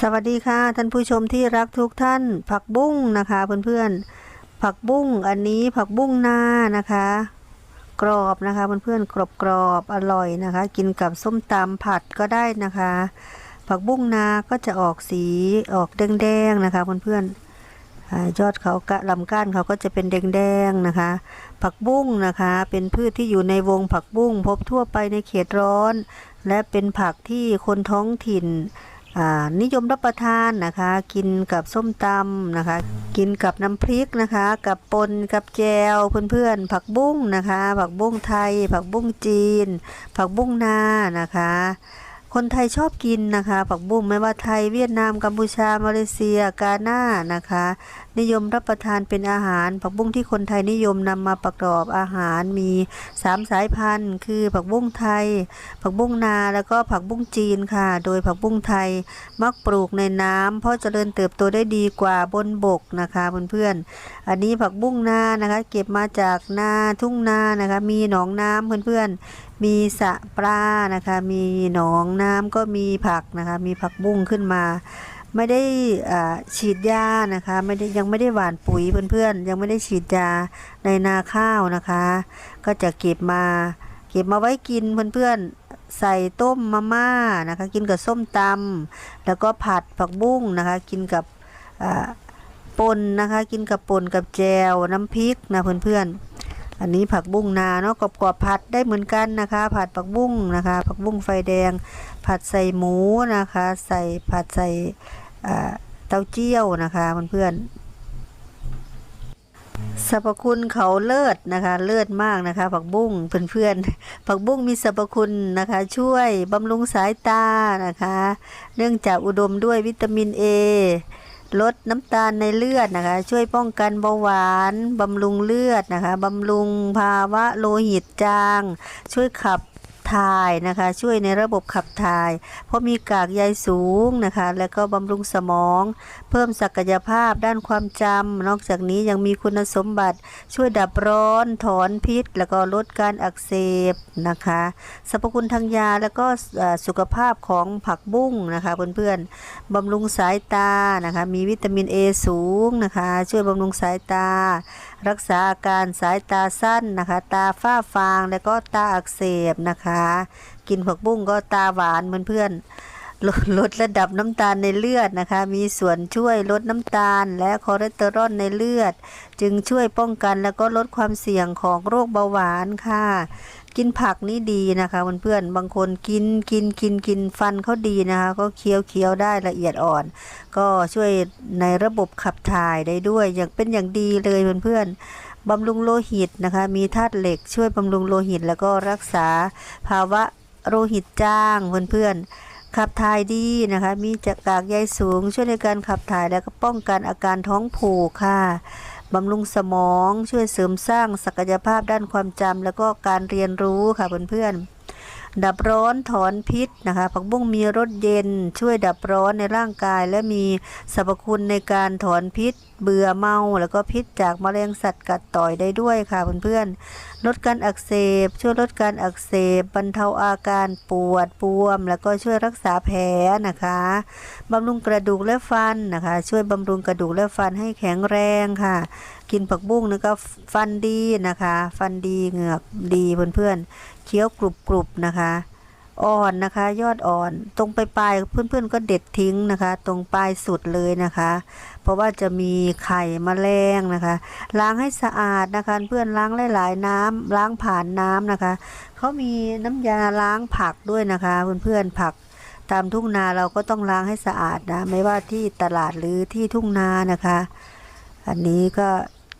สวัสดีค่ะ ท่านผู้ชมที่รักทุกท่าน ผักบุ้งนะคะเพื่อนๆ ผักบุ้งอันนี้ผักบุ้งนานะคะ กรอบนะคะเพื่อนๆกรอบกรอบๆอร่อยนะคะ กินกับส้มตำผัดก็ได้นะคะ ผักบุ้งนาก็จะออกสีออกแดงๆนะคะเพื่อนๆอ่า ยอดเขากะลำก้านเขาก็จะเป็นแดงๆนะคะ ผักบุ้งนะคะ เป็นพืชที่อยู่ในวงผักบุ้งพบทั่วไปในเขตร้อน และเป็นผักที่คนท้องถิ่นนิยมรับประทานนะคะ กินกับส้มตำนะคะ กินกับน้ำพริกนะคะ กับปนกับแจวเพื่อนๆ ผักบุ้งนะคะ ผักบุ้งไทย ผักบุ้งจีน ผักบุ้งนานะคะ คนไทยชอบกินนะคะ ผักบุ้งไม่ว่าไทยเวียดนามกัมพูชามาเลเซียกาหน้านะคะ นิยมรับประทานเป็นอาหาร ผักบุ้งที่คนไทยนิยมนำมาประกอบอาหารมีสามสายพันธุ์ คือผักบุ้งไทย ผักบุ้งนาแล้วก็ผักบุ้งจีนค่ะ โดยผักบุ้งไทยมักปลูกในน้ำเพราะเจริญเติบโตได้ดีกว่าบนบกนะคะเพื่อนๆอันนี้ผักบุ้งนานะคะ เก็บมาจากนาทุ่งนานะคะ มีหนองน้ำเพื่อนๆมีสระปลานะคะ มีหนองน้ำก็มีผักนะคะ มีผักบุ้งขึ้นมา ไม่ได้ฉีดยานะคะไม่ได้ยังไม่ได้หว่านปุ๋ยเพื่อนๆ ยังไม่ได้ฉีดยาในนาข้าวนะคะ ก็จะเก็บมาเก็บมาไว้กินเพื่อนๆ ใส่ต้มมาม่านะคะ กินกับส้มตำแล้วก็ผัดผักบุ้งนะคะ กินกับปนนะคะ กินกับปนกับแจวน้ำพริกนะเพื่อนๆ อันนี้ผักบุ้งนาเนาะกรอบๆผัดได้เหมือนกันนะคะ ผัดผักบุ้งนะคะ ผักบุ้งไฟแดง ผัดใส่หมูนะคะ ใส่ผัดใส่เต้าเจี้ยวนะคะเพื่อนๆสรรพคุณเขาเลิศนะคะ เลิศมากนะคะ ผักบุ้งเพื่อนๆผักบุ้งมีสรรพคุณนะคะ ช่วยบำรุงสายตานะคะ เนื่องจากอุดมด้วยวิตามินเอ ลดน้ำตาลในเลือดนะคะ ช่วยป้องกันเบาหวานบำรุงเลือดนะคะบำรุงภาวะโลหิตจาง ช่วยขับ ถ่ายนะคะ ช่วยในระบบขับถ่าย เพราะมีกากใยสูงนะคะ แล้วก็บำรุงสมอง เพิ่มศักยภาพด้านความจำนอกจากนี้ยังมีคุณสมบัติ ช่วยดับร้อน ถอนพิษ แล้วก็ลดการอักเสบนะคะสรรพคุณทางยาแล้วก็สุขภาพของผักบุ้งนะคะเพื่อนๆบำรุงสายตานะคะ มีวิตามิน A สูงนะคะ ช่วยบำรุงสายตา รักษาอาการสายตาสั้นนะคะ ตาฝ้าฟางแล้วก็ตาอักเสบนะคะ กินผักบุ้งก็ตาหวานเพื่อนๆลดลดระดับน้ำตาลในเลือดนะคะ มีส่วนช่วยลดน้ำตาลและคอเลสเตอรอลในเลือด จึงช่วยป้องกันแล้วก็ลดความเสี่ยงของโรคเบาหวานค่ะ กินผักนี่ดีนะคะเพื่อนๆบางคนกินกินกินกินฟันเขาดีนะคะก็เคี้ยวเคี้ยวได้ละเอียดอ่อน ก็ช่วยในระบบขับถ่ายได้ด้วยอย่างเป็นอย่างดีเลยเพื่อนๆบำรุงโลหิตนะคะ มีธาตุเหล็กช่วยบำรุงโลหิต แล้วก็รักษาภาวะโลหิตจ้างเพื่อนๆขับถ่ายดีนะคะ มีจากกากใยสูง ช่วยในการขับถ่ายแล้วก็ป้องกันอาการท้องผูกค่ะ บำรุงสมอง ช่วยเสริมสร้างศักยภาพด้านความจำแล้วก็การเรียนรู้ค่ะเพื่อนๆ ดับร้อนถอนพิษนะคะ ผักบุ้งมีรสเย็นช่วยดับร้อนในร่างกาย และมีสรรพคุณในการถอนพิษ เบื่อเมา แล้วก็พิษจากแมลงสัตว์กัดต่อยได้ด้วยค่ะเพื่อนๆลดการอักเสบ ช่วยลดการอักเสบบรรเทาอาการปวดบวม แล้วก็ช่วยรักษาแผลนะคะบำรุงกระดูกและฟันนะคะ ช่วยบำรุงกระดูกและฟันให้แข็งแรงค่ะ กินผักบุ้งแล้วก็ฟันดีนะคะ ฟันดีเหงือกดีเพื่อนๆเคี้ยวกรุบกรุบนะคะ อ่อนนะคะ ยอดอ่อนตรงปลายๆเพื่อนๆก็เด็ดทิ้งนะคะ ตรงปลายสุดเลยนะคะ เพราะว่าจะมีไข่แมลงนะคะ ล้างให้สะอาดนะคะ เพื่อนล้างหลายๆน้ำล้างผ่านน้ำนะคะเขามีน้ำยาล้างผักด้วยนะคะ เพื่อนๆผักตามทุ่งนาเราก็ต้องล้างให้สะอาดนะ ไม่ว่าที่ตลาดหรือที่ทุ่งนานะคะ อันนี้ก็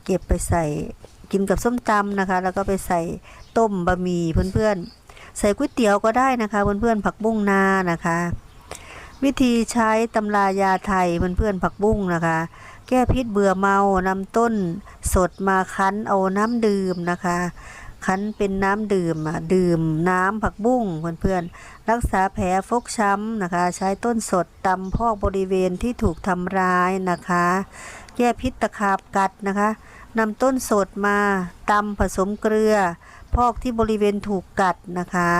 เก็บไปใส่กินกับส้มตำนะคะ แล้วก็ไปใส่ต้มบะหมี่เพื่อนๆ ใส่ก๋วยเตี๋ยวก็ได้นะคะ เพื่อนๆผักบุ้งนานะคะ วิธีใช้ตำรายาไทยเพื่อนๆผักบุ้งนะคะ แก้พิษเบื่อเมานำต้นสดมาคั้นเอาน้ำดื่มนะคะคั้นเป็นน้ำดื่มดื่มน้ำผักบุ้งเพื่อนๆรักษาแผลฟกช้ำนะคะ ใช้ต้นสดตำพอกบริเวณที่ถูกทำร้ายนะคะ แก้พิษตะขาบกัดนะคะ นำต้นสดมาตำผสมเกลือ พอกที่บริเวณถูกกัดนะคะ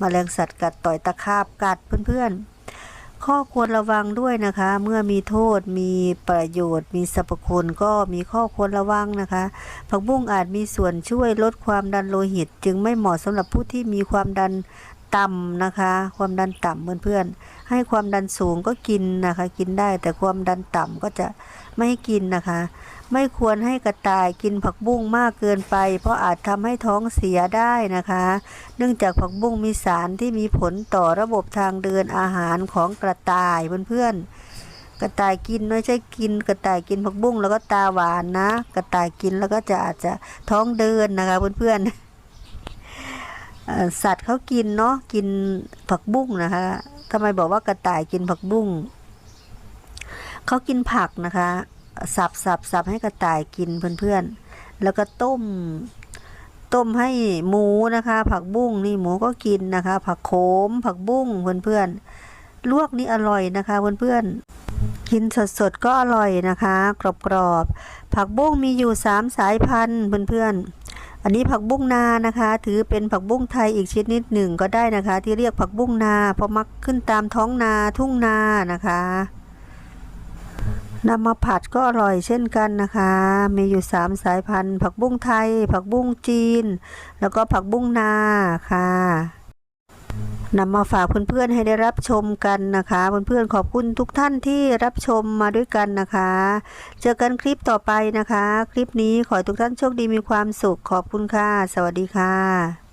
มแมลงสัตว์กัดต่อยตะขาบกัดเพื่อนๆ ข้อควรระวังด้วยนะคะ เมื่อมีโทษมีประโยชน์ มีสรรพคุณก็มีข้อควรระวังนะคะ ผักบุ้งอาจมีส่วนช่วยลดความดันโลหิต จึงไม่เหมาะสำหรับผู้ที่มีความดันต่ำนะคะ ความดันต่ำเพื่อนๆ ให้ความดันสูงก็กินนะคะ กินได้แต่ความดันต่ำก็จะไม่ให้กินนะคะไม่ควรให้กระต่ายกินผักบุ้งมากเกินไป เพราะอาจทำให้ท้องเสียได้นะคะ เนื่องจากผักบุ้งมีสารที่มีผลต่อระบบทางเดินอาหารของกระต่ายเพื่อนๆ กระต่ายกินไม่ใช่กิน กระต่ายกินผักบุ้งแล้วก็ตาหวานนะ กระต่ายกินแล้วก็จะอาจจะท้องเดินนะคะเพื่อนๆสัตว์เขากินเนาะกินผักบุ้งนะคะทำไมบอกว่ากระต่ายกินผักบุ้งเขากินผักนะคะ สับสับสับให้กระต่ายกินเพื่อนๆ แล้วก็ต้ม ต้มให้หมูนะคะ ผักบุ้งนี่หมูก็กินนะคะ ผักโขม ผักบุ้งเพื่อนๆ ลวกนี่อร่อยนะคะเพื่อนๆ กินสดๆก็อร่อยนะคะ กรอบๆ ผักบุ้งมีอยู่สามสายพันธุ์เพื่อนๆอันนี้ผักบุ้งนานะคะ ถือเป็นผักบุ้งไทยอีกชนิดหนึ่งก็ได้นะคะ ที่เรียกผักบุ้งนาเพราะมักขึ้นตามท้องนาทุ่งนานะคะ นำมาผัดก็อร่อยเช่นกันนะคะ มีอยู่สามสายพันธุ์ ผักบุ้งไทย ผักบุ้งจีน แล้วก็ผักบุ้งนาค่ะนำมาฝากเพื่อนๆให้ได้รับชมกันนะคะ เพื่อนๆขอบคุณทุกท่านที่รับชมมาด้วยกันนะคะ เจอกันคลิปต่อไปนะคะ คลิปนี้ขอทุกท่านโชคดีมีความสุขขอบคุณค่ะ สวัสดีค่ะ